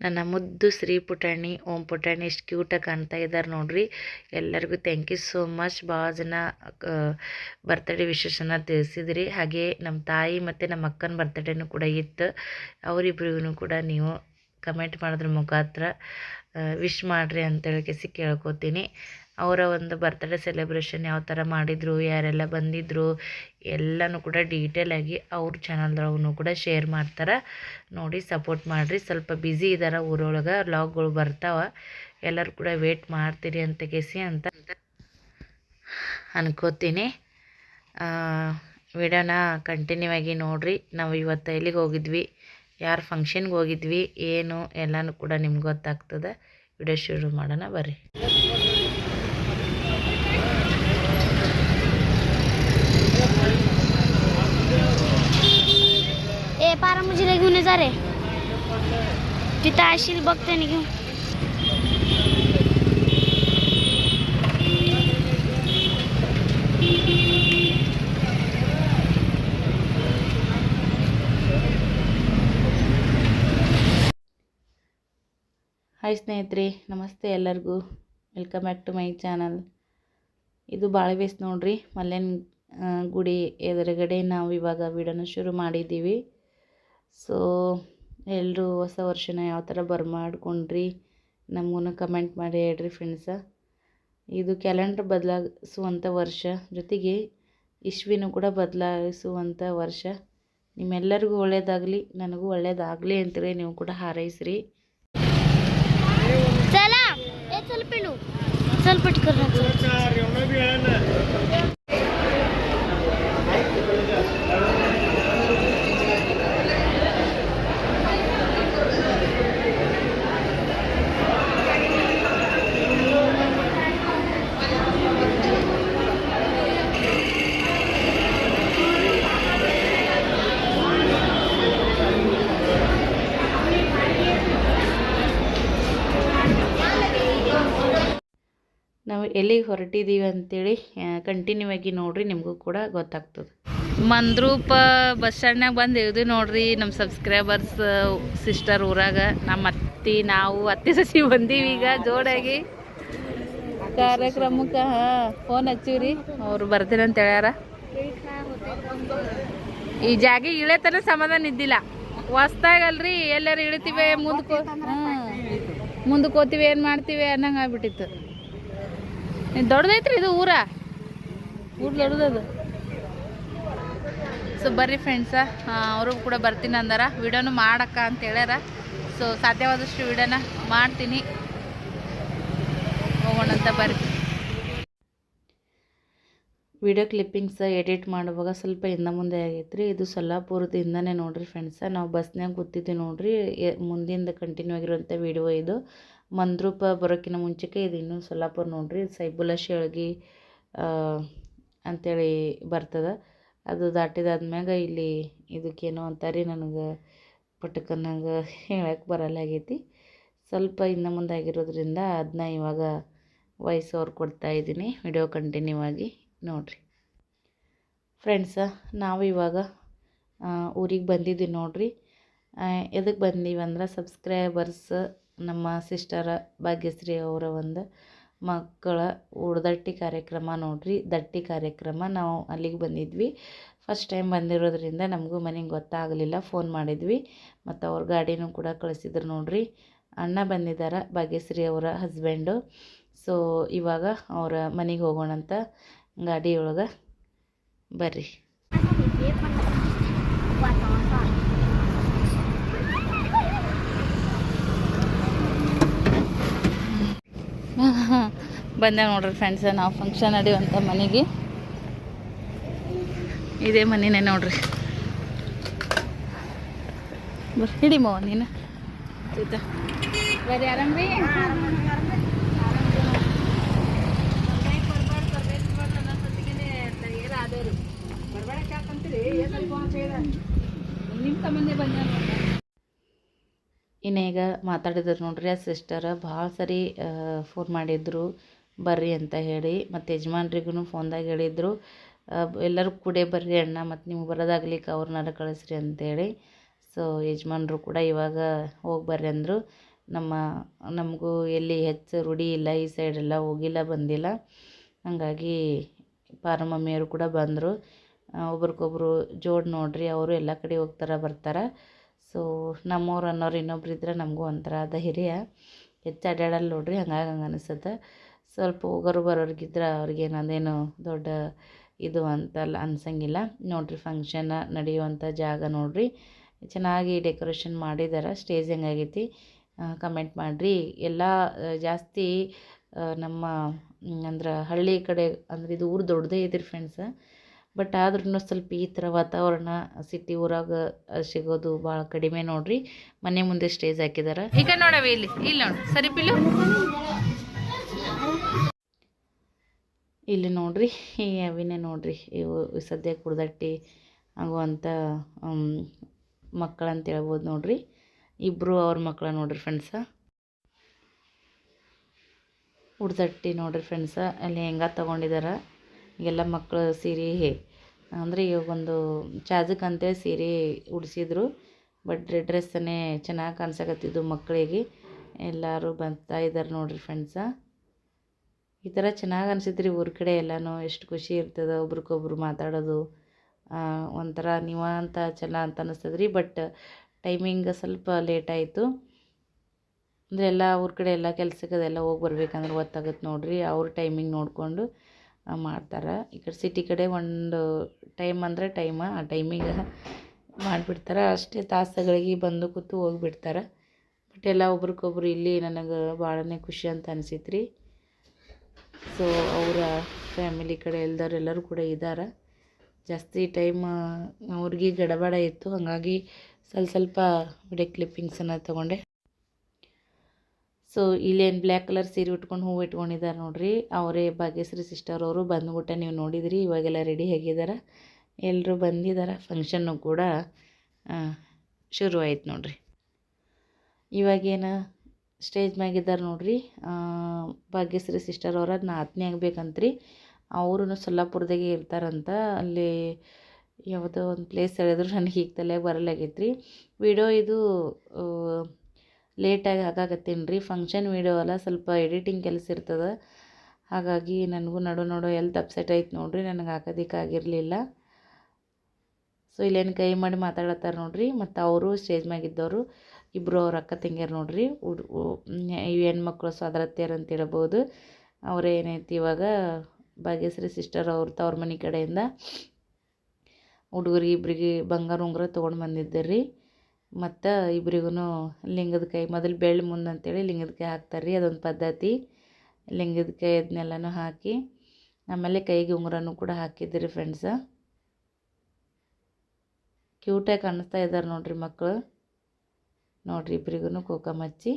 ನನ್ನ ಮುದ್ದು ಶ್ರೀ ಪುಟಾಣಿ, ಓಂ ಪುಟಾಣಿ ಎಷ್ಟು ಕ್ಯೂಟಾಗಿ ಕಾಣ್ತಾ ಇದ್ದಾರೆ ನೋಡ್ರಿ. ಎಲ್ಲರಿಗೂ ಥ್ಯಾಂಕ್ ಯು ಸೋ ಮಚ್ ಭಾಳ ಜನ ಬರ್ತಡೇ ವಿಶೇಷನ ತಿಳಿಸಿದ್ರಿ. ಹಾಗೆ ನಮ್ಮ ತಾಯಿ ಮತ್ತು ನಮ್ಮ ಅಕ್ಕನ ಬರ್ತಡೇನೂ ಕೂಡ ಇತ್ತು. ಅವರಿಬ್ಬರಿಗೂ ಕೂಡ ನೀವು ಕಮೆಂಟ್ ಮಾಡೋದ್ರ ಮುಖಾಂತರ ವಿಶ್ ಮಾಡಿರಿ ಅಂತೇಳಿ ಕೇಳ್ಕೊತೀನಿ. ಅವರ ಒಂದು ಬರ್ತ್ಡೇ ಸೆಲೆಬ್ರೇಷನ್ ಯಾವ ಥರ ಮಾಡಿದರು, ಯಾರೆಲ್ಲ ಬಂದಿದ್ದರು ಎಲ್ಲನೂ ಕೂಡ ಡೀಟೇಲಾಗಿ ಅವ್ರ ಚಾನಲ್ದೊಳಗೂ ಕೂಡ ಶೇರ್ ಮಾಡ್ತಾರೆ. ನೋಡಿ ಸಪೋರ್ಟ್ ಮಾಡಿರಿ. ಸ್ವಲ್ಪ ಬ್ಯುಸಿ ಇದ್ದಾರೆ ಊರೊಳಗೆ ಲಾಗ್ಗಳು ಬರ್ತಾವೆ. ಎಲ್ಲರೂ ಕೂಡ ವೇಟ್ ಮಾಡ್ತೀರಿ ಅಂತ ಕೇಸಿ ಅಂತ ಅನ್ಕೋತೀನಿ. ವಿಡಿಯೋನ ಕಂಟಿನ್ಯೂ ಆಗಿ ನೋಡಿರಿ. ನಾವು ಇವತ್ತು ಎಲ್ಲಿಗೆ ಹೋಗಿದ್ವಿ, ಯಾರು ಫಂಕ್ಷನ್ಗೆ ಹೋಗಿದ್ವಿ, ಏನು ಎಲ್ಲನೂ ಕೂಡ ನಿಮ್ಗೆ ಗೊತ್ತಾಗ್ತದೆ. ವಿಡಿಯೋ ಶುರು ಮಾಡೋಣ, ಬರ್ರಿ. ए पारा मुझीला घेऊन ये जा रे तिथं अशील बघते ना घेऊन ಹಾಯ್ ಸ್ನೇಹಿತರೆ ನಮಸ್ತೆ ಎಲ್ಲರಿಗೂ welcome back to my channel ಇದು ಬಾಳೆ ಬೇಸ್ ನೋಡ್ರಿ ಮಲ್ಲೇನ ಆ, ಗುಡಿ ಎದುರುಗಡೆ ನಾವು ಇವಾಗ ವಿಡಿಯೋನ ಶುರು ಮಾಡಿದ್ದೀವಿ. ಸೊ ಎಲ್ಲರೂ ಹೊಸ ವರ್ಷನ ಯಾವ ಥರ ಬರ್ಮಾಡ್ಕೊಂಡ್ರಿ ನಮಗೂ ಕಮೆಂಟ್ ಮಾಡಿ ಹೇಳ್ರಿ ಫ್ರೆಂಡ್ಸ ಇದು ಕ್ಯಾಲೆಂಡರ್ ಬದಲಾಯಿಸುವಂಥ ವರ್ಷ, ಜೊತೆಗೆ ಇಶ್ವಿನೂ ಕೂಡ ಬದಲಾಯಿಸುವಂಥ ವರ್ಷ. ನಿಮ್ಮೆಲ್ಲರಿಗೂ ಒಳ್ಳೆಯದಾಗಲಿ ನನಗೂ ಒಳ್ಳೆಯದಾಗಲಿ ಅಂತೇಳಿ ನೀವು ಕೂಡ ಹಾರೈಸ್ರಿ. चला ನಾವು ಎಲ್ಲಿಗೆ ಹೊರಟಿದ್ದೀವಿ ಅಂತೇಳಿ ಕಂಟಿನ್ಯೂ ಆಗಿ ನೋಡ್ರಿ, ನಿಮಗೂ ಕೂಡ ಗೊತ್ತಾಗ್ತದೆ. ಮಂದ್ರೂಪ ಬಸ್ ಸ್ಟ್ಯಾಂಡ್ನಾಗ ಬಂದು ಇಳ್ದು ನೋಡ್ರಿ ನಮ್ಮ ಸಬ್ಸ್ಕ್ರೈಬರ್ಸ್ ಸಿಸ್ಟರ್ ಊರಾಗ ನಮ್ಮ ಅತ್ತಿ, ನಾವು ಅತ್ತೆ ಸಸಿ ಬಂದೀವಿ ಈಗ ಜೋಡಾಗಿ ಕಾರ್ಯಕ್ರಮಕ್ಕೆ, ಹಾಂ ಫೋನ್ ಹಚ್ಚಿವ್ರಿ, ಅವ್ರು ಬರ್ತೀನಿ ಅಂತ ಹೇಳ್ಯಾರ. ಈ ಜಾಗ ಇಳೇತನ ಸಮಾಧಾನ ಇದ್ದಿಲ್ಲ. ಹೊಸ್ದಾಗಲ್ರಿ, ಎಲ್ಲರೂ ಇಳಿತೀವಿ ಮುಂದಕ್ಕೆ ಹ್ಞೂ ಮುಂದಕ್ಕೆ ಓದ್ತೀವಿ ಏನು ಮಾಡ್ತೀವಿ ಅನ್ನಂಗೆ ಆಗ್ಬಿಟ್ಟಿತ್ತು. ದೊಡ್ಡದೈತ್ರಿ ಇದು ಊರ? ಊರು ದೊಡ್ಡದದು. ಸೊ ಬರ್ರಿ ಫ್ರೆಂಡ್ಸ ಅವರು ಕೂಡ ಬರ್ತೀನಿ ಅಂದಾರ. ವಿಡಿಯೋನು ಮಾಡಕ್ಕ ಅಂತ ಹೇಳ್ಯಾರ. ಸೊ ಸಾಧ್ಯವಾದಷ್ಟು ವಿಡಿಯೋನ ಮಾಡ್ತೀನಿ. ಹೋಗೋಣ ಅಂತ ಬರ್ರಿ. ವಿಡಿಯೋ ಕ್ಲಿಪ್ಪಿಂಗ್ಸ ಎಡಿಟ್ ಮಾಡುವಾಗ ಸ್ವಲ್ಪ ಹಿಂದೆ ಮುಂದೆ ಆಗೈತ್ರಿ. ಇದು ಸೊಲ್ಲಾಪುರದಿಂದನೇ ನೋಡ್ರಿ ಫ್ರೆಂಡ್ಸ ನಾವು ಬಸ್ನಾಗ ಕೂತಿದ್ವಿ ನೋಡ್ರಿ. ಮುಂದಿಂದ ಕಂಟಿನ್ಯೂ ಆಗಿರುವಂಥ ವಿಡಿಯೋ ಇದು. ಮಂದ್ರೂಪ ಬರೋಕ್ಕಿಂತ ಮುಂಚೆಗೆ ಇದು ಇನ್ನೂ ಸೊಲ್ಲಾಪುರ ನೋಡ್ರಿ ಸೈಬುಲ ಶೇಳ್ಗಿ ಅಂಥೇಳಿ ಬರ್ತದೆ. ಅದು ದಾಟಿದಾದ್ಮ್ಯಾಗ ಇಲ್ಲಿ ಇದಕ್ಕೇನೋ ಅಂತಾರೆ ನನಗೆ ಪಟಕನಾಗ ಹೇಳಕ್ಕೆ ಬರಲಾಗೈತಿ ಸ್ವಲ್ಪ ಇನ್ನು ಮುಂದೆ ಆಗಿರೋದ್ರಿಂದ ಅದನ್ನ ಇವಾಗ ವಾಯ್ಸ್ ಅವ್ರು ಕೊಡ್ತಾ ಇದ್ದೀನಿ, ವಿಡಿಯೋ ಕಂಟಿನ್ಯೂ ಆಗಿ ನೋಡಿರಿ. ಫ್ರೆಂಡ್ಸ, ನಾವು ಇವಾಗ ಊರಿಗೆ ಬಂದಿದ್ದೀವಿ ನೋಡ್ರಿ. ಎದಕ್ಕೆ ಬಂದೀವಿ ಅಂದ್ರೆ ಸಬ್ಸ್ಕ್ರೈಬರ್ಸ್ ನಮ್ಮ ಸಿಸ್ಟರ ಭಾಗ್ಯಶ್ರೀ ಅವರ ಒಂದು ಮಕ್ಕಳ ಉಡ್ದಟ್ಟಿ ಕಾರ್ಯಕ್ರಮ ನೋಡ್ರಿ, ದಟ್ಟಿ ಕಾರ್ಯಕ್ರಮ ನಾವು ಅಲ್ಲಿಗೆ ಬಂದಿದ್ವಿ. ಫಸ್ಟ್ ಟೈಮ್ ಬಂದಿರೋದ್ರಿಂದ ನಮಗೂ ಮನೆಗೆ ಗೊತ್ತಾಗಲಿಲ್ಲ ಫೋನ್ ಮಾಡಿದ್ವಿ. ಮತ್ತು ಅವ್ರ ಗಾಡಿನೂ ಕೂಡ ಕಳಿಸಿದ್ರು ನೋಡ್ರಿ. ಅಣ್ಣ ಬಂದಿದ್ದಾರೆ ಭಾಗ್ಯಶ್ರೀ ಅವರ ಹಸ್ಬೆಂಡು ಸೊ ಇವಾಗ ಅವರ ಮನೆಗೆ ಹೋಗೋಣಂತ ಗಾಡಿ ಒಳಗೆ ಬರ್ರಿ ಬಂದೆ ನೋಡ್ರಿ ಫ್ರೆಂಡ್ಸ ನಾವು ಫಂಕ್ಷನ್ ನಡೆಯುವಂಥ ಮನೆಗೆ. ಇದೇ ಮನೆನೇ ನೋಡ್ರಿ. ಬರ್ರಿ ಹಿಡಿ ನೀನು. ಆಯ್ತಾ? ಬರ್ರಿ ಆರಾಮ್ರಿ ನಿಮ್ಮ ಸಂಬಂಧ ಬಂದ ಇನ್ನೀಗ ಮಾತಾಡಿದ್ರು ನೋಡ್ರಿ ಆ ಸಿಸ್ಟರ್ ಭಾಳ ಸರಿ ಫೋನ್ ಮಾಡಿದ್ರು. ಬರ್ರಿ ಅಂತ ಹೇಳಿ ಮತ್ತು ಯಜಮಾನ್ರಿಗೂ ಫೋನ್ದಾಗ ಹೇಳಿದ್ರು. ಎಲ್ಲರೂ ಕೂಡೇ ಬರ್ರಿ ಅಣ್ಣ, ಮತ್ತು ನಿಮ್ಗೆ ಬರೋದಾಗ್ಲಿಕ್ಕೆ ಅವ್ರನ್ನಾರ ಕಳಿಸ್ರಿ ಅಂತೇಳಿ ಸೊ ಯಜಮಾನ್ರು ಕೂಡ ಇವಾಗ ಹೋಗಿ ಬರ್ರಿ ಅಂದರು. ನಮ್ಮ, ನಮಗೂ ಎಲ್ಲಿ ಹೆಚ್ಚು ರೂಢಿ ಇಲ್ಲ, ಈ ಸೈಡೆಲ್ಲ ಹೋಗಿಲ್ಲ, ಬಂದಿಲ್ಲ. ಹಾಗಾಗಿ ಪಾರ ಮಮ್ಮಿಯವರು ಕೂಡ ಬಂದರು. ಒಬ್ರಿಗೊಬ್ರು ಜೋಡ್ ನೋಡ್ರಿ, ಅವರು ಎಲ್ಲ ಕಡೆ ಹೋಗ್ತಾರೆ, ಬರ್ತಾರೆ. ಸೊ ನಮ್ಮವ್ರು ಅನ್ನೋರು ಇನ್ನೊಬ್ರು ಇದ್ರೆ ನಮಗೂ ಒಂಥರ ಧೈರ್ಯ ಹೆಚ್ಚು ಅಡ್ಡಾಡಲ್ಲ ನೋಡ್ರಿ, ಹಂಗಾಗಿ ಹಂಗೆ ಅನಿಸುತ್ತೆ. ಸ್ವಲ್ಪ ಹೋಗೋರು ಬರೋರಿಗಿದ್ರೆ ಅವ್ರಿಗೆ ನಾನೇನು ದೊಡ್ಡ ಇದು ಅಂತಲ್ಲ, ಅನ್ಸಂಗಿಲ್ಲ. ನೋಡ್ರಿ ಫಂಕ್ಷನ್ ನಡೆಯುವಂಥ ಜಾಗ ನೋಡ್ರಿ. ಚೆನ್ನಾಗಿ ಡೆಕೋರೇಷನ್ ಮಾಡಿದ್ದಾರೆ ಸ್ಟೇಜ್ ಹೆಂಗಾಗೈತಿ ಕಮೆಂಟ್ ಮಾಡಿರಿ. ಎಲ್ಲ ಜಾಸ್ತಿ ನಮ್ಮ ಅಂದ್ರೆ ಹಳ್ಳಿ ಕಡೆ, ಅಂದ್ರೆ ಇದು ಊರು ದೊಡ್ಡದೇ ಇದ್ರಿ ಫ್ರೆಂಡ್ಸ್ ಬಟ್ ಆದ್ರೂ ಸ್ವಲ್ಪ ಈ ಥರ ವಾತಾವರಣ ಸಿಟಿ ಊರಾಗ ಸಿಗೋದು ಭಾಳ ಕಡಿಮೆ ನೋಡ್ರಿ. ಮನೆ ಮುಂದೆ ಸ್ಟೇಜ್ ಹಾಕಿದಾರ. ಈಗ ನೋಡವಿ ಇಲ್ಲಿ ಇಲ್ಲಿ ನೋಡಿ. ಸರಿ ಪಿಲ್ಲು? ಇಲ್ಲಿ ನೋಡ್ರಿ, ಈ ಅವಿನೇ ನೋಡ್ರಿ. ಇವು ಸದ್ಯ ಕುಡ್ದಟ್ಟಿ ಆಗುವಂಥ ಮಕ್ಕಳಂತ ಹೇಳ್ಬೋದು ನೋಡ್ರಿ. ಇಬ್ಬರು ಅವ್ರ ಮಕ್ಕಳ ನೋಡ್ರಿ ಫ್ರೆಂಡ್ಸ ಉಡ್ದಟ್ಟಿ ನೋಡ್ರಿ ಫ್ರೆಂಡ್ಸ ಅಲ್ಲಿ ಹೆಂಗ ತಗೊಂಡಿದಾರ. ಎಲ್ಲ ಮಕ್ಕಳು ಸೀರೆ ಅಂದರೆ ಇವಾಗ ಒಂದು ಚಾಜಕ್ ಅಂತೇಳಿ ಸೀರೆ ಉಡಿಸಿದ್ರು. ಬಟ್ ಡ್ರೆಸ್ಸನ್ನೇ ಚೆನ್ನಾಗಿ ಕಾಣಿಸಕತ್ತಿದ್ದು ಮಕ್ಕಳಿಗೆ ಎಲ್ಲರೂ ಬರ್ತಾ ಇದ್ದಾರೆ ನೋಡಿರಿ ಫ್ರೆಂಡ್ಸ ಈ ಥರ ಚೆನ್ನಾಗಿ ಅನಿಸಿದ್ರಿ ಊರ ಕಡೆ ಎಲ್ಲನೂ. ಎಷ್ಟು ಖುಷಿ ಇರ್ತದೆ ಒಬ್ರಿಗೊಬ್ರು ಮಾತಾಡೋದು. ಒಂಥರ ನೀವ ಅಂತ ಚಲ ಅಂತ ಅನಿಸ್ತದೆ ರೀ ಬಟ್ ಟೈಮಿಂಗ್ ಸ್ವಲ್ಪ ಲೇಟ್ ಆಯಿತು. ಅಂದರೆ ಎಲ್ಲ ಊರ ಕಡೆ ಎಲ್ಲ ಕೆಲಸಕ್ಕೆ ಅದೆಲ್ಲ ಹೋಗಿ ಬರ್ಬೇಕಂದ್ರೆ ಗೊತ್ತಾಗುತ್ತೆ ನೋಡಿರಿ. ಅವ್ರ ಟೈಮಿಂಗ್ ನೋಡಿಕೊಂಡು ಮಾಡ್ತಾರೆ. ಈ ಕಡೆ ಸಿಟಿ ಕಡೆ ಒಂದು ಟೈಮ್ ಅಂದರೆ ಟೈಮ ಆ ಟೈಮಿಗೆ ಮಾಡಿಬಿಡ್ತಾರೆ. ಅಷ್ಟೇ ತಾಸುಗಳಿಗೆ ಬಂದು ಕೂತು ಹೋಗಿಬಿಡ್ತಾರೆ. ಬಟ್ ಎಲ್ಲ ಒಬ್ರಿಗೊಬ್ರು ಇಲ್ಲಿ ನನಗೆ ಭಾಳನೇ ಖುಷಿ ಅಂತ ಅನಿಸಿತ್ತು ರೀ ಸೊ ಅವರ ಫ್ಯಾಮಿಲಿ ಕಡೆ ಎಲ್ದವ್ರು ಎಲ್ಲರೂ ಕೂಡ ಇದ್ದಾರೆ ಜಾಸ್ತಿ ಟೈಮ್ ಅವ್ರಿಗೆ ಗಡಬಡ ಇತ್ತು. ಹಾಗಾಗಿ ಸ್ವಲ್ಪ ಸ್ವಲ್ಪ ವಿಡಿಯೋ ಕ್ಲಿಪ್ಪಿಂಗ್ಸನ್ನು ತೊಗೊಂಡೆ. ಸೊ ಇಲ್ಲೇನು ಬ್ಲ್ಯಾಕ್ ಕಲರ್ ಸೀರೆ ಉಟ್ಕೊಂಡು ಹೂವು ಇಟ್ಕೊಂಡಿದ್ದಾರೆ ನೋಡಿರಿ. ಅವರೇ ಭಾಗ್ಯಶ್ರೀ ಸಿಸ್ಟರ್ ಅವರು ಬಂದ್ಬಿಟ್ಟೆ, ನೀವು ನೋಡಿದ್ರಿ, ಇವಾಗೆಲ್ಲ ರೆಡಿ ಆಗಿದ್ದಾರೆ ಎಲ್ಲರೂ ಬಂದಿದ್ದಾರೆ ಫಂಕ್ಷನ್ನು ಕೂಡ ಶುರು ಆಯ್ತು ನೋಡ್ರಿ. ಇವಾಗೇನು ಸ್ಟೇಜ್ ಮ್ಯಾಗಿದ್ದಾರೆ ನೋಡ್ರಿ. ಭಾಗ್ಯಶ್ರೀ ಸಿಸ್ಟರ್ ಅವರ ನಾತನೇ ಆಗ್ಬೇಕಂತ್ರಿ. ಅವರು ಸೊಲ್ಲಾಪುರದಾಗೆ ಇರ್ತಾರಂತ. ಅಲ್ಲಿ ಯಾವುದೋ ಒಂದು ಪ್ಲೇಸ್ ಹೇಳಿದ್ರು, ನನಗೆ ಈಗ ತಲೆಗೆ ಬರಲಾಗೈತ್ರಿ ವಿಡಿಯೋ ಇದು ಲೇಟಾಗಿ ಹಾಕಾಕತ್ತೀನಿ ರೀ? ಫಂಕ್ಷನ್ ವೀಡಿಯೋ ಅಲ್ಲ, ಸ್ವಲ್ಪ ಎಡಿಟಿಂಗ್ ಕೆಲಸ ಇರ್ತದೆ. ಹಾಗಾಗಿ ನನಗೂ ನಡು ನಡು ಎಲ್ತ್ ಅಪ್ಸೆಟ್ ಆಯ್ತು ನೋಡ್ರಿ, ನನಗೆ ಹಾಕೋದಕ್ಕಾಗಿರಲಿಲ್ಲ ಸೊ ಇಲ್ಲೇನು ಕೈ ಮಾಡಿ ಮಾತಾಡತ್ತಾರ ನೋಡ್ರಿ, ಮತ್ತು ಅವರು ಸ್ಟೇಜ್ ಮ್ಯಾಗಿದ್ದವರು ಇಬ್ಬರು ಅವ್ರ ಅಕ್ಕ ತಂಗಿಯರು ನೋಡ್ರಿ, ಹುಡ್ ಇವು ಹೆಣ್ಮಕ್ಳು ಸೋದರತ್ತೆಯರು ಅಂತ ಹೇಳ್ಬೋದು. ಅವರೇ ಏನೈತಿ ಇವಾಗ, ಭಾಗ್ಯಶ್ರೀ ಸಿಸ್ಟರ್ ಅವ್ರ ತವ್ರ ಮನೆ ಕಡೆಯಿಂದ ಹುಡುಗರಿಗೆ ಇಬ್ಬರಿಗೆ ಬಂಗಾರ ಉಂಗುರ ತೊಗೊಂಡು ಬಂದಿದ್ದೆ ರೀ ಮತ್ತು ಇಬ್ರಿಗೂ ಲಿಂಗದ ಕೈ ಮೊದಲು ಬೆಳ್ಳಿ ಮುಂದೆ ಅಂತೇಳಿ ಲಿಂಗದ ಕೈ ಹಾಕ್ತಾರೆ ರೀ ಅದೊಂದು ಪದ್ಧತಿ. ಲಿಂಗದ ಕೈ ಅದನ್ನೆಲ್ಲನೂ ಹಾಕಿ, ಆಮೇಲೆ ಕೈಗೆ ಉಂಗುರನೂ ಕೂಡ ಹಾಕಿದ್ರಿ ಫ್ರೆಂಡ್ಸ ಕ್ಯೂಟಾಗಿ ಕಾಣಿಸ್ತಾ ಇದ್ದಾರೆ ನೋಡ್ರಿ ಮಕ್ಕಳು ನೋಡಿರಿ ಇಬ್ರಿಗೂ ಕೋಕಮ್ ಹಚ್ಚಿ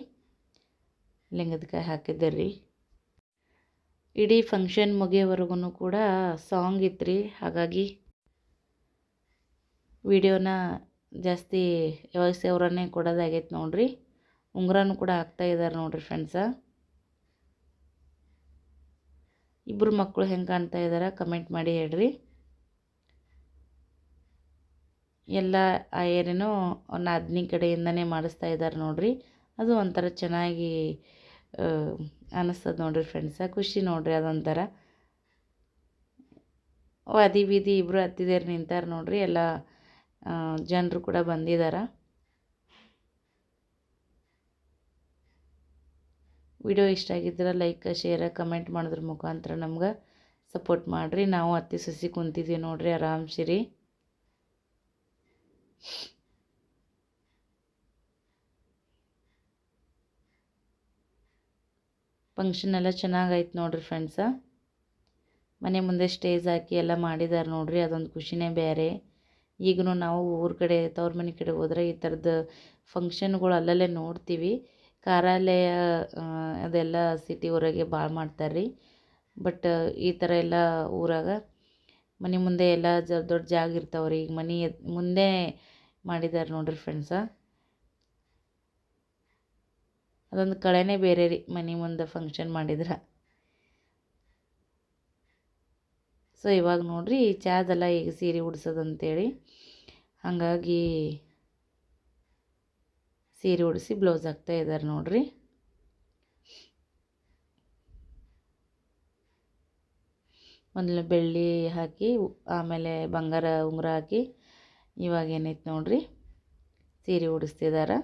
ಲಿಂಗದ ಕೈ ಹಾಕಿದ್ದೆ ರೀ ಇಡೀ ಫಂಕ್ಷನ್ ಮುಗಿಯೋವರೆಗೂ ಕೂಡ ಸಾಂಗ್ ಇತ್ತು ರೀ ಹಾಗಾಗಿ ವಿಡಿಯೋನ ಜಾಸ್ತಿ ಯಾವಾಗ ಅವರನ್ನೇ ಕೊಡೋದಾಗೈತೆ ನೋಡಿರಿ. ಉಂಗುರನೂ ಕೂಡ ಹಾಕ್ತಾ ಇದ್ದಾರೆ ನೋಡಿರಿ ಫ್ರೆಂಡ್ಸ ಇಬ್ಬರು ಮಕ್ಕಳು ಹೆಂಗೆ ಕಾಣ್ತಾ ಇದ್ದಾರೆ ಕಮೆಂಟ್ ಮಾಡಿ ಹೇಳ್ರಿ. ಎಲ್ಲ ಆ ಏನೇನೋ ಅದ್ನಿ ಕಡೆಯಿಂದನೇ ಮಾಡಿಸ್ತಾ ಇದ್ದಾರೆ ನೋಡ್ರಿ. ಅದು ಒಂಥರ ಚೆನ್ನಾಗಿ ಅನ್ನಿಸ್ತದೆ ನೋಡ್ರಿ ಫ್ರೆಂಡ್ಸ ಖುಷಿ ನೋಡ್ರಿ ಅದೊಂಥರ. ಅದಿ ಬೀದಿ ಇಬ್ಬರು ಹತ್ತಿದೇರು ನಿಂತಾರೆ ನೋಡ್ರಿ. ಎಲ್ಲ ಜನರು ಕೂಡ ಬಂದಿದ್ದಾರೆ ವಿಡಿಯೋ ಇಷ್ಟ ಆಗಿದ್ರೆ ಲೈಕ್, ಶೇರ್, ಕಮೆಂಟ್ ಮಾಡೋದ್ರ ಮುಖಾಂತರ ನಮ್ಗೆ ಸಪೋರ್ಟ್ ಮಾಡಿರಿ. ನಾವು ಅತ್ತಿ ಸಸಿ ಕುಂತಿದ್ದೀವಿ ನೋಡ್ರಿ ಆರಾಮ್ಸಿರಿ ಫಂಕ್ಷನ್ ಎಲ್ಲ ಚೆನ್ನಾಗೈತೆ ನೋಡ್ರಿ ಫ್ರೆಂಡ್ಸ ಮನೆ ಮುಂದೆ ಸ್ಟೇಜ್ ಹಾಕಿ ಎಲ್ಲ ಮಾಡಿದ್ದಾರೆ ನೋಡ್ರಿ, ಅದೊಂದು ಖುಷಿನೇ ಬೇರೆ ಈಗೂ ನಾವು ಊರ ಕಡೆ, ತವ್ರ ಮನೆ ಕಡೆ ಹೋದ್ರೆ ಈ ಥರದ ಫಂಕ್ಷನ್ಗಳು ಅಲ್ಲಲ್ಲೇ ನೋಡ್ತೀವಿ. ಕಾರ್ಯಾಲಯ ಅದೆಲ್ಲ ಸಿಟಿ ಊರಾಗೆ ಭಾಳ ಮಾಡ್ತಾರೆ ರೀ. ಬಟ್ ಈ ಥರ ಎಲ್ಲ ಊರಾಗ ಮನೆ ಮುಂದೆ ಎಲ್ಲ ಜ, ದೊಡ್ಡ ಜಾಗ ಇರ್ತಾವೆ ರೀ. ಈಗ ಮನೆ ಮುಂದೆ ಮಾಡಿದ್ದಾರೆ ನೋಡ್ರಿ ಫ್ರೆಂಡ್ಸ ಅದೊಂದು ಕಳೆನೇ ಬೇರೆ ರೀ ಮನೆ ಮುಂದೆ ಫಂಕ್ಷನ್ ಮಾಡಿದ್ರೆ. ಸೊ, ಇವಾಗ ನೋಡ್ರಿ ಚಾದೆಲ್ಲ ಈಗ ಸೀರೆ ಉಡ್ಸೋದು ಅಂತೇಳಿ ಹಾಗಾಗಿ ಸೀರೆ ಉಡಿಸಿ ಬ್ಲೌಸ್ ಹಾಕ್ತಾ ಇದ್ದಾರೆ ನೋಡ್ರಿ. ಮೊದಲು ಬೆಳ್ಳಿ ಹಾಕಿ, ಆಮೇಲೆ ಬಂಗಾರ, ಉಂಗುರ ಹಾಕಿ ಇವಾಗ ಏನೈತೆ ನೋಡ್ರಿ ಸೀರೆ ಉಡಿಸ್ತಿದ್ದಾರೆ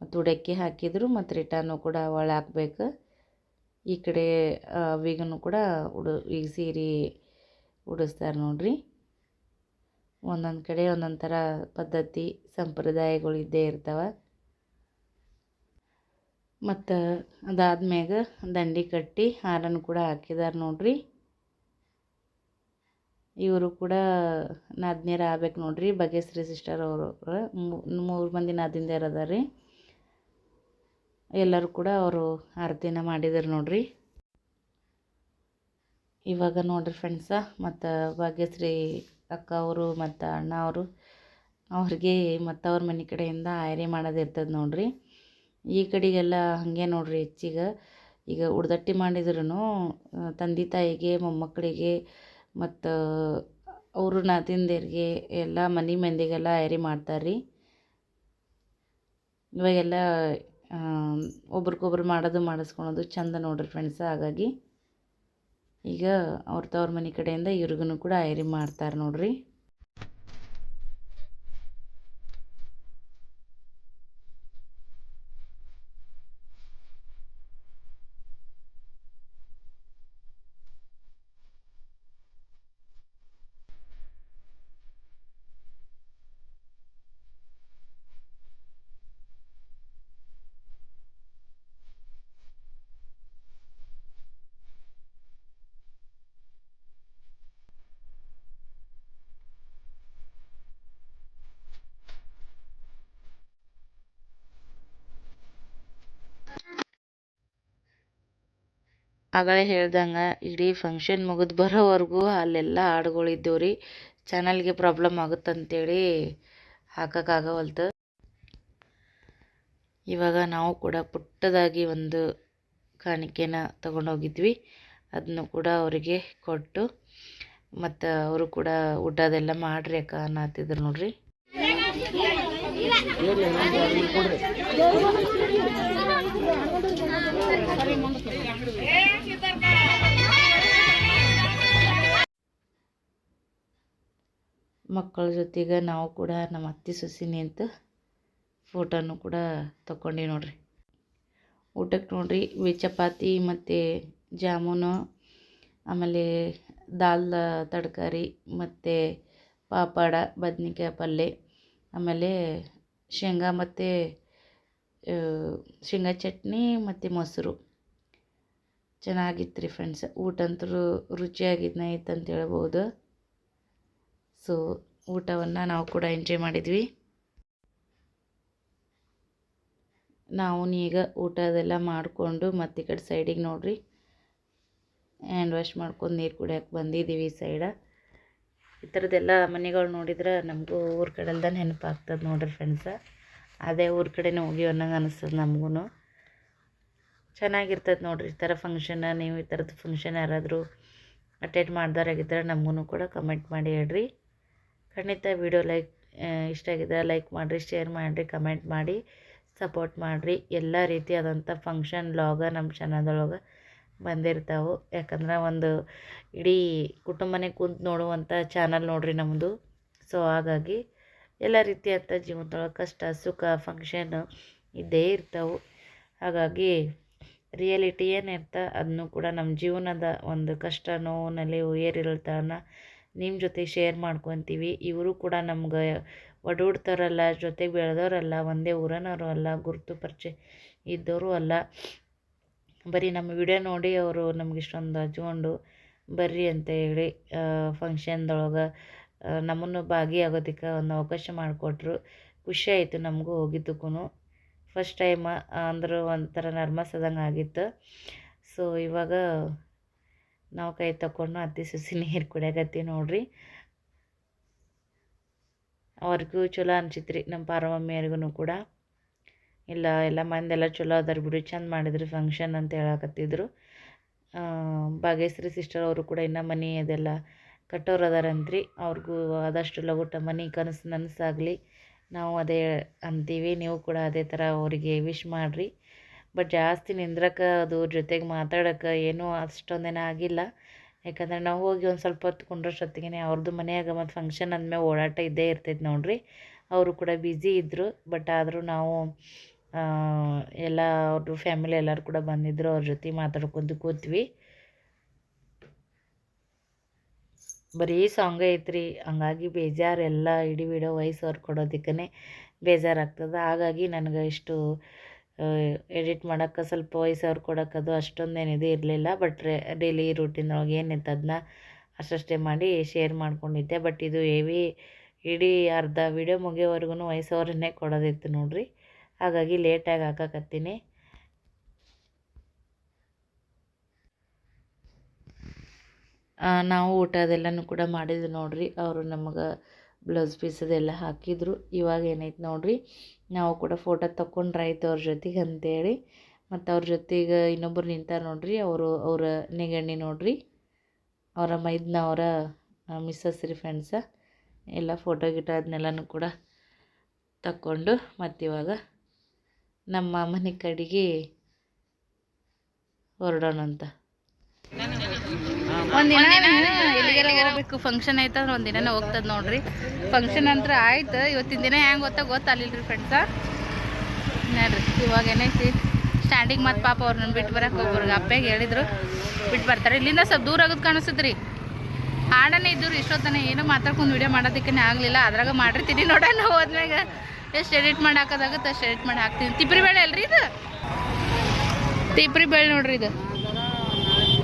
ಮತ್ತು ಉಡಕ್ಕಿ ಹಾಕಿದ್ರು ಮತ್ತು ರಿಟರ್ನು ಕೂಡ ಒಳ ಹಾಕ್ಬೇಕು. ಈ ಕಡೆ ವೀಗನ್ನು ಕೂಡ ಉಡು ಈಗ ಸೀರೆ ಉಡಿಸ್ತಾರೆ ನೋಡಿರಿ. ಒಂದೊಂದು ಕಡೆ ಒಂದೊಂದು ಥರ ಪದ್ಧತಿ, ಸಂಪ್ರದಾಯಗಳು ಇದ್ದೇ ಇರ್ತಾವೆ. ಮತ್ತು ಅದಾದ್ಮ್ಯಾಗ ದಂಡಿ ಕಟ್ಟಿ ಹಾರನ್ನು ಕೂಡ ಹಾಕಿದ್ದಾರೆ ನೋಡಿರಿ. ಇವರು ಕೂಡ ನಾದಿನಿಯರ ಆಗ್ಬೇಕು ನೋಡಿರಿ. ಬಗೆಶ್ರೀ ಸಿಸ್ಟರ್ ಅವರು, ಮೂರು ಮಂದಿ ನಾದಿಂದೇರು ಅದಾರ ರೀ ಎಲ್ಲರೂ ಕೂಡ ಅವರು ಆರತಿನ ಮಾಡಿದ್ದಾರೆ ನೋಡ್ರಿ. ಇವಾಗ ನೋಡ್ರಿ ಫ್ರೆಂಡ್ಸ ಮತ್ತು ಭಾಗ್ಯಶ್ರೀ ಅಕ್ಕ ಅವರು ಮತ್ತು ಅಣ್ಣ ಅವರು, ಅವ್ರಿಗೆ ಮತ್ತು ಅವ್ರ ಮನೆ ಕಡೆಯಿಂದ ಆಯ್ರಿ ಮಾಡೋದಿರ್ತದೆ ನೋಡ್ರಿ. ಈ ಕಡೆಗೆಲ್ಲ ಹಾಗೆ ನೋಡ್ರಿ ಹೆಚ್ಚಿಗೆ. ಈಗ ಉಡ್ದಟ್ಟಿ ಮಾಡಿದ್ರು ತಂದೆ ತಾಯಿಗೆ, ಮೊಮ್ಮಕ್ಕಳಿಗೆ ಮತ್ತು ಅವರು ನಾತಿಂದಿರಿಗೆ ಎಲ್ಲ ಮನೆ ಮಂದಿಗೆಲ್ಲ ಆಯ್ರಿ ಮಾಡ್ತಾರೆ ರೀ ಇವಾಗೆಲ್ಲ ಒಬ್ರಿಗೊಬ್ರು ಮಾಡೋದು ಮಾಡಿಸ್ಕೊಳೋದು ಚಂದ ನೋಡ್ರಿ ಫ್ರೆಂಡ್ಸ್ ಹಾಗಾಗಿ ಈಗ ಅವ್ರ ತವ್ರ ಮನೆ ಕಡೆಯಿಂದ ಇವ್ರಿಗೂ ಕೂಡ ಐರಿ ಮಾಡ್ತಾರೆ ನೋಡ್ರಿ. ಆಗಲೇ ಹೇಳ್ದಂಗೆ, ಇಡೀ ಫಂಕ್ಷನ್ ಮುಗಿದು ಬರೋವರೆಗೂ ಅಲ್ಲೆಲ್ಲ ಹಾಡುಗಳಿದ್ದವು ರೀ. ಚಾನಲ್ಗೆ ಪ್ರಾಬ್ಲಮ್ ಆಗುತ್ತಂತೇಳಿ ಹಾಕೋಕ್ಕಾಗವಲ್ತು. ಇವಾಗ ನಾವು ಕೂಡ ಪುಟ್ಟದಾಗಿ ಒಂದು ಕಾಣಿಕೆನ ತಗೊಂಡೋಗಿದ್ವಿ. ಅದನ್ನು ಕೂಡ ಅವರಿಗೆ ಕೊಟ್ಟು, ಮತ್ತು ಅವರು ಕೂಡ ಊಟದೆಲ್ಲ ಮಾಡ್ರಿ ಅಕ್ಕ ಅನ್ನತ್ತಿದ್ರು ನೋಡ್ರಿ. ಮಕ್ಕಳ ಜೊತೆಗೆ ನಾವು ಕೂಡ ನಮ್ಮ ಅತ್ತೆ ಸುಸಿನಿ ಅಂತ ಫೋಟೋನು ಕೂಡ ತಗೊಂಡು ನೋಡ್ರಿ. ಊಟಕ್ಕೆ ನೋಡ್ರಿ ಚಪಾತಿ ಮತ್ತು ಜಾಮೂನು, ಆಮೇಲೆ ದಾಲ್ ತರಕಾರಿ ಮತ್ತು ಪಾಪಡ, ಬದ್ನಿಕಾಯಿ ಪಲ್ಯ ಆಮೇಲೆ ಶೇಂಗಾ ಮತ್ತು ಶೇಂಗಾ ಚಟ್ನಿ ಮತ್ತು ಮೊಸರು. ಚೆನ್ನಾಗಿತ್ತು ರೀ ಫ್ರೆಂಡ್ಸ್ ಊಟ ಅಂತೂ ರುಚಿಯಾಗಿದ್ದನ್ನ ಇತ್ತು ಅಂತ ಹೇಳ್ಬೋದು. ಸೊ ಊಟವನ್ನು ನಾವು ಕೂಡ ಎಂಜಾಯ್ ಮಾಡಿದ್ವಿ. ನಾವು ಈಗ ಊಟದೆಲ್ಲ ಮಾಡಿಕೊಂಡು ಮತ್ತು ಈ ಕಡೆ ಸೈಡಿಗೆ ನೋಡಿರಿ. ಹ್ಯಾಂಡ್ ವಾಶ್ ಮಾಡ್ಕೊಂಡು ನೀರು ಕುಡಿಯೋಕೆ ಬಂದಿದ್ದೀವಿ ಈ ಸೈಡ ಈ ಥರದ್ದೆಲ್ಲ ಮನೆಗಳು ನೋಡಿದ್ರೆ ನಮಗೂ ಊರ ಕಡೆಲ್ದ ನೆನಪಾಗ್ತದೆ ನೋಡ್ರಿ ಫ್ರೆಂಡ್ಸ ಅದೇ ಊರ ಕಡೆನೇ ಹೋಗಿ ಅನ್ನಂಗೆ ಅನಿಸ್ತದೆ ನಮಗೂ ಚೆನ್ನಾಗಿರ್ತದೆ ನೋಡ್ರಿ ಈ ಥರ ಫಂಕ್ಷನ್ ನೀವು ಈ ಥರದ್ದು ಫಂಕ್ಷನ್ ಯಾರಾದರೂ ಅಟೆಂಡ್ ಮಾಡ್ದಾರಾಗಿದ್ದರೆ ನಮಗೂ ಕೂಡ ಕಮೆಂಟ್ ಮಾಡಿ ಹೇಳ್ರಿ. ಖಂಡಿತ ವಿಡಿಯೋ ಲೈಕ್ ಇಷ್ಟ ಆಗಿದ್ರೆ ಲೈಕ್ ಮಾಡಿರಿ ಶೇರ್ ಮಾಡಿರಿ ಕಮೆಂಟ್ ಮಾಡಿ ಸಪೋರ್ಟ್ ಮಾಡಿರಿ. ಎಲ್ಲ ರೀತಿಯಾದಂಥ ಫಂಕ್ಷನ್ ಲಾಗ ನಮ್ಮ ಚಾನಲ್ದೊಳಗೆ ಬಂದಿರ್ತಾವೆ. ಯಾಕಂದ್ರೆ ಒಂದು ಇಡೀ ಕುಟುಂಬನೇ ಕುಂತು ನೋಡುವಂಥ ಚಾನಲ್ ನೋಡ್ರಿ ನಮ್ಮದು ಸೊ ಹಾಗಾಗಿ ಎಲ್ಲ ರೀತಿಯಂಥ ಜೀವನದೊಳಗೆ ಕಷ್ಟ, ಸುಖ ಫಂಕ್ಷನ್ ಇದ್ದೇ ಇರ್ತಾವೆ. ಹಾಗಾಗಿ ರಿಯಾಲಿಟಿ ಏನಿರ್ತ ಅದನ್ನು ಕೂಡ ನಮ್ಮ ಜೀವನದ ಒಂದು ಕಷ್ಟ ನೋವಿನಲ್ಲಿ ಏರಿಳಿತನ ನಿಮ್ಮ ಜೊತೆ ಶೇರ್ ಮಾಡ್ಕೊತೀವಿ. ಇವರು ಕೂಡ ನಮ್ಗೆ ಒಡೂಡ್ತಾರಲ್ಲ ಜೊತೆಗೆ ಬೆಳೆದವರಲ್ಲ ಒಂದೇ ಊರನವರು ಅಲ್ಲ, ಗುರುತು ಪರಿಚಯ ಇದ್ದವರು ಅಲ್ಲ. ಬರೀ ನಮ್ಮ ವಿಡಿಯೋ ನೋಡಿ ಅವರು ನಮ್ಗೆ ಇಷ್ಟೊಂದು ಹಚ್ಕೊಂಡು ಬರ್ರಿ ಅಂತ ಹೇಳಿ ಫಂಕ್ಷನ್ದೊಳಗೆ ನಮ್ಮನ್ನು ಭಾಗಿಯಾಗೋದಕ್ಕೆ ಒಂದು ಅವಕಾಶ ಮಾಡಿಕೊಟ್ರು. ಖುಷಿ ಆಯಿತು ನಮಗೂ ಹೋಗಿದ್ದಕ್ಕೂ ಫಸ್ಟ್ ಟೈಮ್ ಅಂದ್ರೆ ಒಂಥರ ನರ್ಮಸ್ ಆದಂಗೆ ಆಗಿತ್ತು. ಸೊ ಇವಾಗ ನಾವು ಕೈ ತಗೊಂಡು ಅತ್ತಿ ಸುಸಿ ನೀರು ಕುಡಿಯಾಕತ್ತೀವಿ ನೋಡ್ರಿ. ಅವ್ರಿಗೂ ಚಲೋ ಅನ್ಸಿತ್ರಿ, ನಮ್ಮ ನಮ್ಮ ಪಾರಮಮ್ಮಿಯರಿಗೂ ಕೂಡ. ಇಲ್ಲ, ಎಲ್ಲ ಮಂದೆಲ್ಲ ಚಲೋ ಅದಾರ ಬಿಡು, ಚಂದ ಮಾಡಿದ್ರಿ ಫಂಕ್ಷನ್ ಅಂತ ಹೇಳಕತ್ತಿದ್ರು. ಭಾಗ್ಯಶ್ರೀ ಸಿಸ್ಟರ್ ಅವರು ಕೂಡ ಇನ್ನೂ ಮನೆ ಅದೆಲ್ಲ ಕಟ್ಟೋರು ಅದಾರಂತ್ರಿ. ಅವ್ರಿಗೂ ಆದಷ್ಟು ಲಗುಟ ಮನೆ ಕನಸು ನನಸಾಗಲಿ. ನಾವು ಅದೇ ಅಂತೀವಿ, ನೀವು ಕೂಡ ಅದೇ ಥರ ಅವರಿಗೆ ವಿಶ್ ಮಾಡಿರಿ. ಬಟ್ ಜಾಸ್ತಿ ನಿಂದ್ರಕ್ಕೆ ಅದು ಜೊತೆಗೆ ಮಾತಾಡೋಕೆ ಏನೂ ಅಷ್ಟೊಂದೇನೂ ಆಗಿಲ್ಲ. ಯಾಕಂದ್ರೆ ನಾವು ಹೋಗಿ ಒಂದು ಸ್ವಲ್ಪ ಹೊತ್ತು ಕುಂಡ್ರಷ್ಟೊತ್ತಿಗೆ ಅವ್ರದ್ದು ಮನೆಯಾಗ ಮತ್ತು ಫಂಕ್ಷನ್ ಅಂದಮೇಲೆ ಓಡಾಟ ಇದ್ದೇ ಇರ್ತೈತೆ ನೋಡಿರಿ. ಅವರು ಕೂಡ ಬ್ಯುಸಿ ಇದ್ದರು ಬಟ್ ಆದರೂ ನಾವು ಎಲ್ಲ ಅವ್ರದ್ದು ಫ್ಯಾಮಿಲಿ ಎಲ್ಲರೂ ಕೂಡ ಬಂದಿದ್ದರು ಅವ್ರ ಜೊತೆ ಮಾತಾಡ್ಕೊಂತ ಕೂತ್ವಿ. ಬರೀ ಸಾಂಗ್ ಐತ್ರಿ. ಹಂಗಾಗಿ ಬೇಜಾರು ಎಲ್ಲ ಇಡೀ ವಿಡಿಯೋ ವಯಸ್ಸು ಅವ್ರು ಕೊಡೋದಕ್ಕೇ ಬೇಜಾರಾಗ್ತದೆ. ಹಾಗಾಗಿ ನನಗೆ ಇಷ್ಟು ಎಡಿಟ್ ಮಾಡೋಕ್ಕೆ ಸ್ವಲ್ಪ ವಯಸ್ಸು ಅವ್ರು ಕೊಡೋಕ್ಕದು ಅಷ್ಟೊಂದು ಇದು ಇರಲಿಲ್ಲ. ಬಟ್ ಡೈಲಿ ರೂಟೀನ್ ಒಳಗೆ ಏನಿತ್ತು ಅದನ್ನ ಅಷ್ಟಷ್ಟೇ ಮಾಡಿ ಶೇರ್ ಮಾಡ್ಕೊಂಡಿದ್ದೆ. ಬಟ್ ಇದು ಹೆವಿ ಇಡೀ ಅರ್ಧ ವಿಡಿಯೋ ಮುಗಿಯೋವರೆಗೂ ವಯಸ್ಸವ್ರನ್ನೇ ಕೊಡೋದಿತ್ತು ನೋಡ್ರಿ. ಹಾಗಾಗಿ ಲೇಟಾಗಿ ಹಾಕಕತ್ತೀನಿ. ನಾವು ಊಟ ಅದೆಲ್ಲನೂ ಕೂಡ ಮಾಡಿದ್ವಿ ನೋಡ್ರಿ. ಅವರು ನಮಗೆ ಬ್ಲೌಸ್ ಪೀಸ್ ಅದೆಲ್ಲ ಹಾಕಿದ್ರು. ಇವಾಗ ಏನೈತೆ ನೋಡಿರಿ, ನಾವು ಕೂಡ ಫೋಟೋ ತಗೊಂಡ್ರಾಯ್ತು ಅವ್ರ ಜೊತೆಗೆ ಅಂತೇಳಿ, ಮತ್ತು ಅವ್ರ ಜೊತೆಗೆ ಇನ್ನೊಬ್ರು ನಿಂತಾರೆ ನೋಡಿರಿ, ಅವರು ಅವರ ನೆಗಣ್ಣಿ ನೋಡಿರಿ, ಅವರ ಮೈದ್ನ ಅವರ ಮಿಸ್ಸಸ್ ರೀ ಫ್ರೆಂಡ್ಸ ಎಲ್ಲ ಫೋಟೋ ಗಿಟ ಅದನ್ನೆಲ್ಲನೂ ಕೂಡ ತಕ್ಕೊಂಡು ಮತ್ತಿವಾಗ ನಮ್ಮ ಮನೆ ಕಡೆಗೆ ಹೊರಡೋಣಂತ ಒಂದಿನ ಎಲ್ಲಿಗಾರ ಹೋಗ್ಬೇಕು? ಫಂಕ್ಷನ್ ಐತಂದ್ರೆ ಒಂದಿನ ಹೋಗ್ತದ ನೋಡ್ರಿ. ಫಂಕ್ಷನ್ ಅಂತ ಆಯ್ತು. ಇವತ್ತಿನ ದಿನ ಹೆಂಗ್ ಗೊತ್ತಾ? ಗೊತ್ತಾಗಲಿಲ್ರಿ ಫ್ರೆಂಡ್ಸ ನೋಡ್ರಿ. ಇವಾಗ ಏನೈತಿ? ಸ್ಟ್ಯಾಂಡಿಂಗ್ ಮತ್ತೆ ಪಾಪ ಅವ್ರನ್ನ ಬಿಟ್ಟು ಬರಕ್ಕೆ ಒಬ್ಬರಿಗೆ ಅಪ್ಪಗೆ ಹೇಳಿದ್ರು. ಬಿಟ್ಟು ಬರ್ತಾರೆ. ಇಲ್ಲಿಂದ ಸ್ವಲ್ಪ ದೂರ ಆಗೋದು ಕಾಣಿಸ್ತದ್ರಿ ಹಾಡನೇ ಇದ್ದು ಇಷ್ಟೊತ್ತನ ಏನೋ ಮಾತಾಡ್ಕೊಂಡು ವಿಡಿಯೋ ಮಾಡೋದಕ್ಕೆ ಆಗಲಿಲ್ಲ. ಅದ್ರಾಗ ಮಾಡಿರ್ತೀನಿ ನೋಡೋಣ ಹೋದ್ಮ್ಯಾಗ. ಎಷ್ಟು ಎಡಿಟ್ ಮಾಡಿ ಹಾಕೋದಾಗುತ್ತೆ ಅಷ್ಟು ಎಡಿಟ್ ಮಾಡಿ ಹಾಕ್ತೀನಿ. ತಿಪ್ರಿ ಬೇಳೆ ಅಲ್ರಿ ಇದು? ತಿಪ್ರಿ ಬೇಳೆ ನೋಡ್ರಿ ಇದು.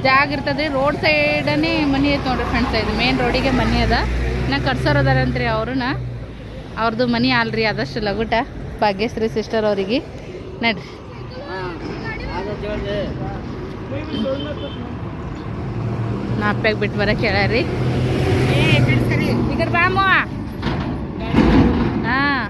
ಜಾಗ ಇರ್ತದೆ. ರೋಡ್ ಸೈಡನೇ ಮನೆ ಐತೆ ನೋಡ್ರಿ ಫ್ರೆಂಡ್ಸ್ ಇದು. ಮೇನ್ ರೋಡಿಗೆ ಮನೆ ಅದ. ನಾ ಕಟ್ಸೋರು ಅದಾರಂತ್ರಿ ಅವ್ರನ್ನ ಅವ್ರದ್ದು ಮನೆ ಅಲ್ರಿ ಆದಷ್ಟು ಲಗುಟ ಭಾಗ್ಯಶ್ರೀ ಸಿಸ್ಟರ್ ಅವರಿಗೆ. ನಡ್ರಿ. ನಾ ಅಪ್ಪಾಗ ಬಿಟ್ಟು ಬರಕ್ಕೆ ಕೇಳ್ರಿ ಈಗ ಬಾಮ ಹಾಂ.